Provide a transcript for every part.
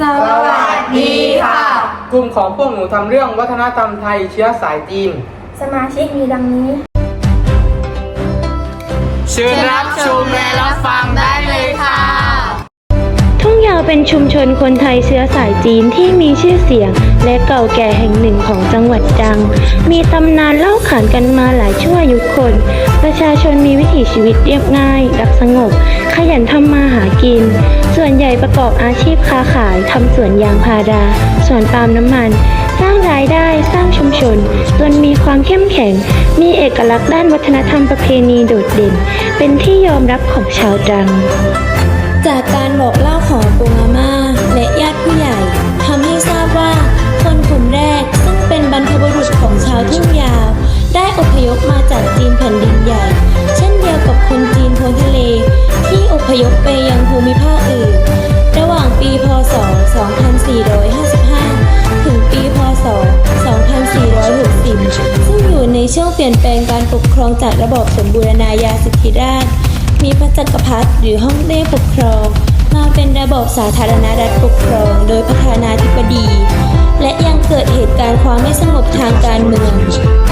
สวัสดีค่ะ กลุ่มของพวกหนูทำเรื่องวัฒนธรรมไทยเชื้อสายจีน สมาชิกมีดังนี้ เชิญรับชมและรับฟังได้เลยค่ะทุ่ง ยาวเป็นชุมชนคนไทยเชื้อสายจีนที่มีชื่อเสียง และเก่าแก่แห่งหนึ่งของจังหวัดจัง มีตำนานเล่าขานกันมาหลายชั่วอายุคน ประชาชนมีวิถีชีวิตเรียบง่าย รักสงบ ขยันทำมาหากิน ส่วนใหญ่ประกอบอาชีพค้าขายทำสวนยางพาราสวนปาล์มน้ำมัน สร้างรายได้สร้างชุมชน จนมีความเข้มแข็ง มีเอกลักษณ์ด้านวัฒนธรรมประเพณีโดดเด่น เป็นที่ยอมรับของชาวจัง จากการบอกเล่าของปุงอาม่าและญาติผู้ใหญ่ทำให้ทราบว่าคนกลุ่มแรกซึ่งเป็นบรรพบุรุษของชาวทุ่งยาว ได้อพยพมาจากจีนแผ่นดินใหญ่ เช่นเดียวกับคนจีนพ้นทะเล ที่อพยพไปยังภูมิภาคอื่น ระหว่างปีพศ 2455 ถึงปีพศ 2460 ซึ่งอยู่ในช่วงเปลี่ยนแปลงการปกครองจากระบอบสมบูรณาญาสิทธิราช มีพระจักรพรรดิหรือฮ่องเต้ปกครอง มาเป็นระบบสาธารณรัฐปกครอง โดยประธานาธิบดี และยังเกิดเหตุการณ์ความไม่สงบทางการเมือง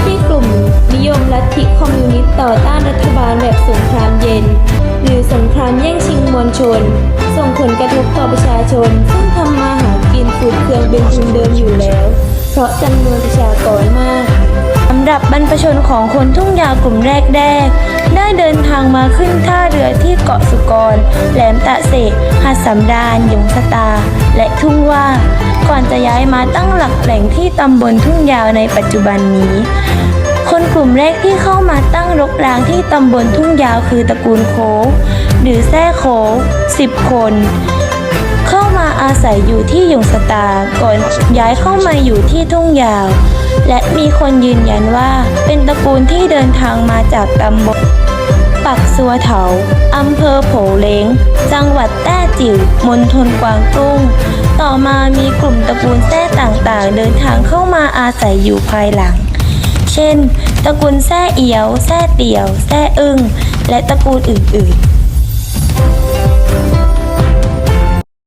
ที่กลุ่มนิยมลัทธิคอมมิวนิสต์ต่อต้านรัฐบาลแบบสงครามเย็น หรือสงครามแย่งชิงมวลชน ส่งผลกระทบต่อประชาชน ซึ่งทำมาหากินฟูดเคืองเป็นทุนเดิมอยู่แล้ว เพราะจำนวนประชากรมาำหรับบรรพชนของคนทุ่งยาวกลุ่มแรกๆ ได้เดินทางมาขึ้นท่าเรือที่เกาะสุกร แหลมตะเสหัดสำราญยงสตา และทุ่งว่า ก่อนจะย้ายมาตั้งหลักแหล่งที่ตำบลทุ่งยาวในปัจจุบันนี้ คนกลุ่มแรกที่เข้ามาตั้งรกรางที่ตำบลทุ่งยาวคือตระกูลโคหรือแซ่โคสิบคนเข้ามาอาศัยอยู่ที่ยงสตา ก่อนย้ายเข้ามาอยู่ที่ทุ่งยาว และมีคนยืนยันว่าเป็นตระกูลที่เดินทางมาจากตำบลปักซัวเถา อำเภอโผเล้งจังหวัดแต้จิ๋ว มณฑลกวางตุ้ง ต่อมามีกลุ่มตระกูลแท้ต่างๆ เดินทางเข้ามาอาศัยอยู่ภายหลัง เช่น ตระกูลแซ่เอียว แซ่เตียว แซ่อึ้ง และตระกูลอื่นๆ